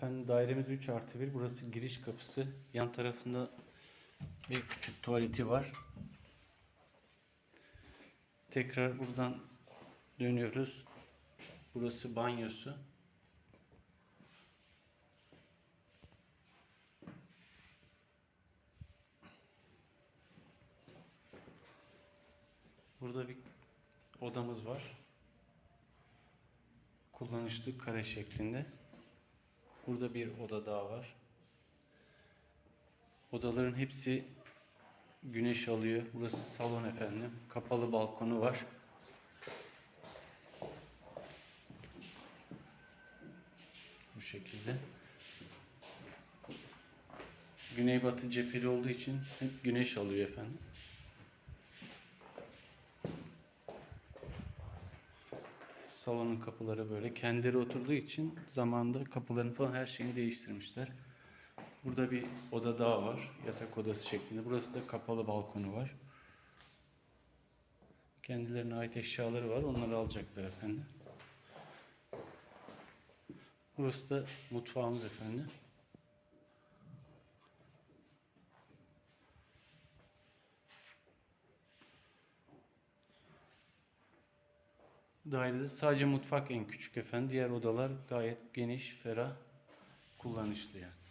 Efendim dairemiz 3 artı 1. Burası giriş kapısı. Yan tarafında bir küçük tuvaleti var. Tekrar buradan dönüyoruz. Burası banyosu. Burada bir odamız var. Kullanışlı kare şeklinde. Burada bir oda daha var. Odaların hepsi güneş alıyor. Burası salon efendim. Kapalı balkonu var. Bu şekilde. Güneybatı cepheli olduğu için hep güneş alıyor efendim. Salonun kapıları böyle kendileri oturduğu için zamanda kapılarını falan her şeyini değiştirmişler. Burada bir oda daha var. Yatak odası şeklinde. Burası da kapalı balkonu var. Kendilerine ait eşyaları var. Onları alacaklar efendim. Burası da mutfağımız efendim. Dairede sadece mutfak en küçük efendim. Diğer odalar gayet geniş, ferah, kullanışlı yani.